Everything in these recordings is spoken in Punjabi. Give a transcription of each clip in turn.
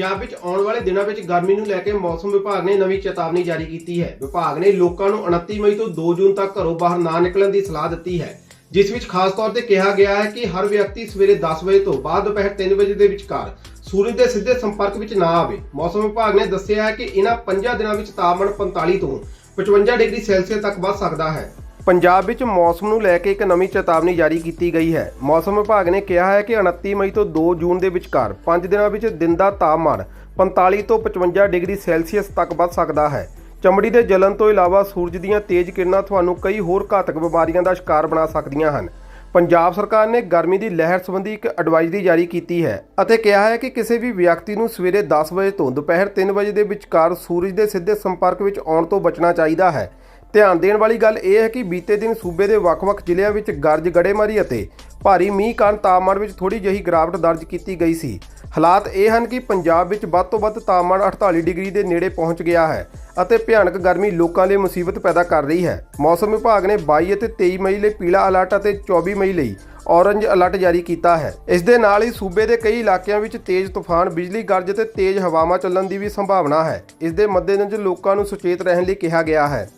ਪੰਜਾਬ ਵਿੱਚ ਆਉਣ ਵਾਲੇ ਦਿਨਾਂ ਵਿੱਚ ਗਰਮੀ ਨੂੰ ਲੈ ਕੇ ਮੌਸਮ ਵਿਭਾਗ ਨੇ ਨਵੀਂ ਚੇਤਾਵਨੀ ਜਾਰੀ ਕੀਤੀ ਹੈ। ਵਿਭਾਗ ਨੇ ਲੋਕਾਂ ਨੂੰ 29 ਮਈ ਤੋਂ 2 ਜੂਨ ਤੱਕ ਘਰੋਂ ਬਾਹਰ ਨਾ ਨਿਕਲਣ ਦੀ ਸਲਾਹ ਦਿੱਤੀ ਹੈ। ਜਿਸ ਵਿੱਚ ਖਾਸ ਤੌਰ ਤੇ ਕਿਹਾ ਗਿਆ ਹੈ ਕਿ ਹਰ ਵਿਅਕਤੀ ਸਵੇਰੇ 10 ਵਜੇ ਤੋਂ ਬਾਅਦ ਦੁਪਹਿਰ 3 ਵਜੇ ਦੇ ਵਿਚਕਾਰ ਸੂਰਜ ਦੇ ਸਿੱਧੇ ਸੰਪਰਕ ਵਿੱਚ ਨਾ ਆਵੇ। ਮੌਸਮ ਵਿਭਾਗ ਨੇ ਦੱਸਿਆ ਹੈ ਕਿ ਇਹਨਾਂ 5 ਦਿਨਾਂ ਵਿੱਚ ਤਾਪਮਾਨ 45 ਤੋਂ 55 ਡਿਗਰੀ ਸੈਲਸੀਅਸ ਤੱਕ ਵੱਧ ਸਕਦਾ ਹੈ। ਪੰਜਾਬ ਵਿੱਚ ਮੌਸਮ ਨੂੰ ਲੈ ਕੇ ਇੱਕ ਨਵੀਂ ਚੇਤਾਵਨੀ ਜਾਰੀ ਕੀਤੀ ਗਈ ਹੈ। ਮੌਸਮ ਵਿਭਾਗ ਨੇ ਕਿਹਾ ਹੈ ਕਿ 29 ਮਈ ਤੋਂ 2 ਜੂਨ ਦੇ ਵਿਚਕਾਰ 5 ਦਿਨਾਂ ਵਿੱਚ ਦਿਨ ਦਾ ਤਾਪਮਾਨ 45 ਤੋਂ 55 ਡਿਗਰੀ ਸੈਲਸੀਅਸ ਤੱਕ ਵੱਧ ਸਕਦਾ ਹੈ। ਚਮੜੀ ਦੇ ਜਲਨ ਤੋਂ ਇਲਾਵਾ ਸੂਰਜ ਦੀਆਂ ਤੇਜ਼ ਕਿਰਨਾਂ ਤੁਹਾਨੂੰ ਕਈ ਹੋਰ ਘਾਤਕ ਬਿਮਾਰੀਆਂ ਦਾ ਸ਼ਿਕਾਰ ਬਣਾ ਸਕਦੀਆਂ ਹਨ। ਪੰਜਾਬ ਸਰਕਾਰ ਨੇ ਗਰਮੀ ਦੀ ਲਹਿਰ ਸੰਬੰਧੀ ਇੱਕ ਐਡਵਾਈਜ਼ਰੀ ਜਾਰੀ ਕੀਤੀ ਹੈ ਅਤੇ ਕਿਹਾ ਹੈ ਕਿ ਕਿਸੇ ਵੀ ਵਿਅਕਤੀ ਨੂੰ ਸਵੇਰੇ 10 ਵਜੇ ਤੋਂ ਦੁਪਹਿਰ 3 ਵਜੇ ਦੇ ਵਿਚਕਾਰ ਸੂਰਜ ਦੇ ਸਿੱਧੇ ਸੰਪਰਕ ਵਿੱਚ ਆਉਣ ਤੋਂ ਬਚਣਾ ਚਾਹੀਦਾ ਹੈ। ਧਿਆਨ ਦੇਣ ਵਾਲੀ ਗੱਲ ਇਹ ਹੈ ਕਿ ਬੀਤੇ ਦਿਨ ਸੂਬੇ ਦੇ ਵੱਖ-ਵੱਖ ਜ਼ਿਲ੍ਹਿਆਂ ਵਿੱਚ ਗਰਜ ਗੜੇਮਾਰੀ ਅਤੇ ਭਾਰੀ ਮੀਂਹ ਕਾਰਨ ਤਾਪਮਾਨ ਵਿੱਚ ਥੋੜੀ ਜਿਹੀ ਗਿਰਾਵਟ ਦਰਜ ਕੀਤੀ ਗਈ ਸੀ। ਹਾਲਾਤ ਇਹ ਹਨ ਕਿ ਪੰਜਾਬ ਵਿੱਚ ਵੱਧ ਤੋਂ ਵੱਧ ਤਾਪਮਾਨ 48 ਡਿਗਰੀ ਦੇ ਨੇੜੇ ਪਹੁੰਚ ਗਿਆ ਹੈ ਅਤੇ ਭਿਆਨਕ ਗਰਮੀ ਲੋਕਾਂ ਲਈ ਮੁਸੀਬਤ ਪੈਦਾ ਕਰ ਰਹੀ ਹੈ। ਮੌਸਮ ਵਿਭਾਗ ਨੇ 22 ਅਤੇ 23 ਮਈ ਲਈ ਪੀਲਾ ਅਲਰਟ ਅਤੇ 24 ਮਈ ਲਈ ਔਰੰਜ ਅਲਰਟ ਜਾਰੀ ਕੀਤਾ ਹੈ। ਇਸ ਦੇ ਨਾਲ ਹੀ ਸੂਬੇ ਦੇ ਕਈ ਇਲਾਕਿਆਂ ਵਿੱਚ ਤੇਜ਼ ਤੂਫਾਨ, ਬਿਜਲੀ ਗਰਜ ਅਤੇ ਤੇਜ਼ ਹਵਾਵਾਂ ਚੱਲਣ ਦੀ ਵੀ ਸੰਭਾਵਨਾ ਹੈ। ਇਸ ਦੇ ਮੱਦੇਨਜ਼ਰ ਲੋਕਾਂ ਨੂੰ ਸੁਚੇਤ ਰਹਿਣ ਲਈ ਕਿਹਾ ਗਿਆ ਹੈ।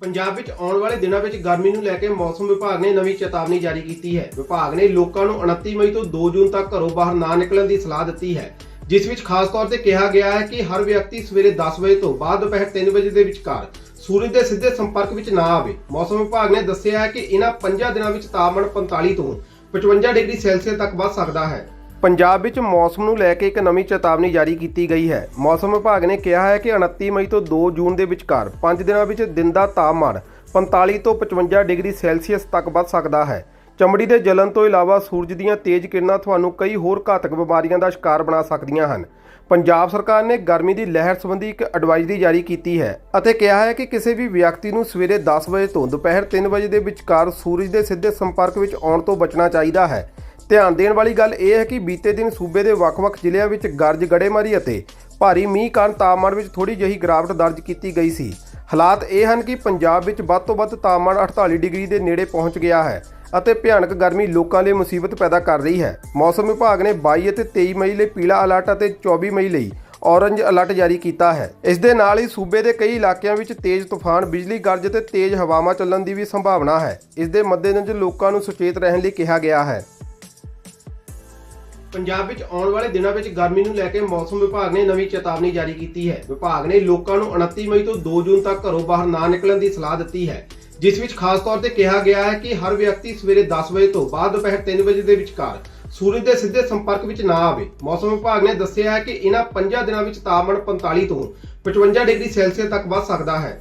ਪੰਜਾਬ ਵਿੱਚ ਆਉਣ ਵਾਲੇ ਦਿਨਾਂ ਵਿੱਚ ਗਰਮੀ ਨੂੰ ਲੈ ਕੇ ਮੌਸਮ ਵਿਭਾਗ ਨੇ ਨਵੀਂ ਚੇਤਾਵਨੀ ਜਾਰੀ ਕੀਤੀ ਹੈ। ਵਿਭਾਗ ਨੇ ਲੋਕਾਂ ਨੂੰ 29 ਮਈ ਤੋਂ 2 ਜੂਨ ਤੱਕ ਘਰੋਂ ਬਾਹਰ ਨਾ ਨਿਕਲਣ ਦੀ ਸਲਾਹ ਦਿੱਤੀ ਹੈ, ਜਿਸ ਵਿੱਚ ਖਾਸ ਤੌਰ ਤੇ ਕਿਹਾ ਗਿਆ ਹੈ ਕਿ ਹਰ ਵਿਅਕਤੀ ਸਵੇਰੇ 10 ਵਜੇ ਤੋਂ ਬਾਅਦ ਦੁਪਹਿਰ 3 ਵਜੇ ਦੇ ਵਿਚਕਾਰ ਸੂਰਜ ਦੇ ਸਿੱਧੇ ਸੰਪਰਕ ਵਿੱਚ ਨਾ ਆਵੇ। ਮੌਸਮ ਵਿਭਾਗ ਨੇ ਦੱਸਿਆ ਹੈ ਕਿ ਇਹਨਾਂ 5 ਦਿਨਾਂ ਵਿੱਚ ਤਾਪਮਾਨ 45 ਤੋਂ 55 ਡਿਗਰੀ ਸੈਲਸੀਅਸ ਤੱਕ ਵੱਧ ਸਕਦਾ ਹੈ। ਪੰਜਾਬ ਵਿੱਚ ਮੌਸਮ ਨੂੰ ਲੈ ਕੇ ਇੱਕ ਨਵੀਂ ਚੇਤਾਵਨੀ ਜਾਰੀ ਕੀਤੀ ਗਈ ਹੈ। ਮੌਸਮ ਵਿਭਾਗ ਨੇ ਕਿਹਾ ਹੈ ਕਿ 29 ਮਈ ਤੋਂ 2 ਜੂਨ ਦੇ ਵਿਚਕਾਰ 5 ਦਿਨਾਂ ਵਿੱਚ ਦਿਨ ਦਾ ਤਾਪਮਾਨ 45 ਤੋਂ 55 ਡਿਗਰੀ ਸੈਲਸੀਅਸ ਤੱਕ ਵੱਧ ਸਕਦਾ ਹੈ। ਚਮੜੀ ਦੇ ਜਲਨ ਤੋਂ ਇਲਾਵਾ ਸੂਰਜ ਦੀਆਂ ਤੇਜ਼ ਕਿਰਨਾਂ ਤੁਹਾਨੂੰ ਕਈ ਹੋਰ ਘਾਤਕ ਬਿਮਾਰੀਆਂ ਦਾ ਸ਼ਿਕਾਰ ਬਣਾ ਸਕਦੀਆਂ ਹਨ। ਪੰਜਾਬ ਸਰਕਾਰ ਨੇ ਗਰਮੀ ਦੀ ਲਹਿਰ ਸੰਬੰਧੀ ਇੱਕ ਐਡਵਾਈਜ਼ਰੀ ਜਾਰੀ ਕੀਤੀ ਹੈ ਅਤੇ ਕਿਹਾ ਹੈ ਕਿ ਕਿਸੇ ਵੀ ਵਿਅਕਤੀ ਨੂੰ ਸਵੇਰੇ 10 ਵਜੇ ਤੋਂ ਦੁਪਹਿਰ 3 ਵਜੇ ਦੇ ਵਿਚਕਾਰ ਸੂਰਜ ਦੇ ਸਿੱਧੇ ਸੰਪਰਕ ਵਿੱਚ ਆਉਣ ਤੋਂ ਬਚਣਾ ਚਾਹੀਦਾ ਹੈ। ਧਿਆਨ ਦੇਣ ਵਾਲੀ ਗੱਲ ਇਹ ਹੈ ਕਿ ਬੀਤੇ ਦਿਨ ਸੂਬੇ ਦੇ ਵੱਖ-ਵੱਖ ਜ਼ਿਲ੍ਹਿਆਂ ਵਿੱਚ ਗਰਜ ਗੜੇਮਾਰੀ ਅਤੇ ਭਾਰੀ ਮੀਂਹ ਕਾਰਨ ਤਾਪਮਾਨ ਵਿੱਚ ਥੋੜੀ ਜਿਹੀ ਗਿਰਾਵਟ ਦਰਜ ਕੀਤੀ ਗਈ ਸੀ। ਹਾਲਾਤ ਇਹ ਹਨ ਕਿ ਪੰਜਾਬ ਵਿੱਚ ਵੱਧ ਤੋਂ ਵੱਧ ਤਾਪਮਾਨ 48 ਡਿਗਰੀ ਦੇ ਨੇੜੇ ਪਹੁੰਚ ਗਿਆ ਹੈ ਅਤੇ ਭਿਆਨਕ ਗਰਮੀ ਲੋਕਾਂ ਲਈ ਮੁਸੀਬਤ ਪੈਦਾ ਕਰ ਰਹੀ ਹੈ। ਮੌਸਮ ਵਿਭਾਗ ਨੇ 22 ਅਤੇ 23 ਮਈ ਲਈ ਪੀਲਾ ਅਲਰਟ ਅਤੇ 24 ਮਈ ਲਈ ਔਰੰਜ ਅਲਰਟ ਜਾਰੀ ਕੀਤਾ ਹੈ। ਇਸ ਦੇ ਨਾਲ ਹੀ ਸੂਬੇ ਦੇ ਕਈ ਇਲਾਕਿਆਂ ਵਿੱਚ ਤੇਜ਼ ਤੂਫਾਨ, ਬਿਜਲੀ ਗਰਜ ਅਤੇ ਤੇਜ਼ ਹਵਾਵਾਂ ਚੱਲਣ ਦੀ ਵੀ ਸੰਭਾਵਨਾ ਹੈ। ਇਸ ਦੇ ਮੱਦੇਨਜ਼ਰ ਲੋਕਾਂ ਨੂੰ ਸੁਚੇਤ ਰਹਿਣ ਲਈ ਕਿਹਾ ਗਿਆ ਹੈ। ਪੰਜਾਬ ਵਿੱਚ ਆਉਣ ਵਾਲੇ ਦਿਨਾਂ ਵਿੱਚ ਗਰਮੀ ਨੂੰ ਲੈ ਕੇ ਮੌਸਮ ਵਿਭਾਗ ਨੇ ਨਵੀਂ ਚੇਤਾਵਨੀ ਜਾਰੀ ਕੀਤੀ ਹੈ। ਵਿਭਾਗ ਨੇ ਲੋਕਾਂ ਨੂੰ 29 ਮਈ ਤੋਂ 2 ਜੂਨ ਤੱਕ ਘਰੋਂ ਬਾਹਰ ਨਾ ਨਿਕਲਣ ਦੀ ਸਲਾਹ ਦਿੱਤੀ ਹੈ, ਜਿਸ ਵਿੱਚ ਖਾਸ ਤੌਰ ਤੇ ਕਿਹਾ ਗਿਆ ਹੈ ਕਿ ਹਰ ਵਿਅਕਤੀ ਸਵੇਰੇ 10 ਵਜੇ ਤੋਂ ਬਾਅਦ ਦੁਪਹਿਰ 3 ਵਜੇ ਦੇ ਵਿਚਕਾਰ ਸੂਰਜ ਦੇ ਸਿੱਧੇ ਸੰਪਰਕ ਵਿੱਚ ਨਾ ਆਵੇ। ਮੌਸਮ ਵਿਭਾਗ ਨੇ ਦੱਸਿਆ ਹੈ ਕਿ ਇਹਨਾਂ 5 ਦਿਨਾਂ ਵਿੱਚ ਤਾਪਮਾਨ 45 ਤੋਂ 55 ਡਿਗਰੀ ਸੈਲਸੀਅਸ ਤੱਕ ਵੱਧ ਸਕਦਾ ਹੈ।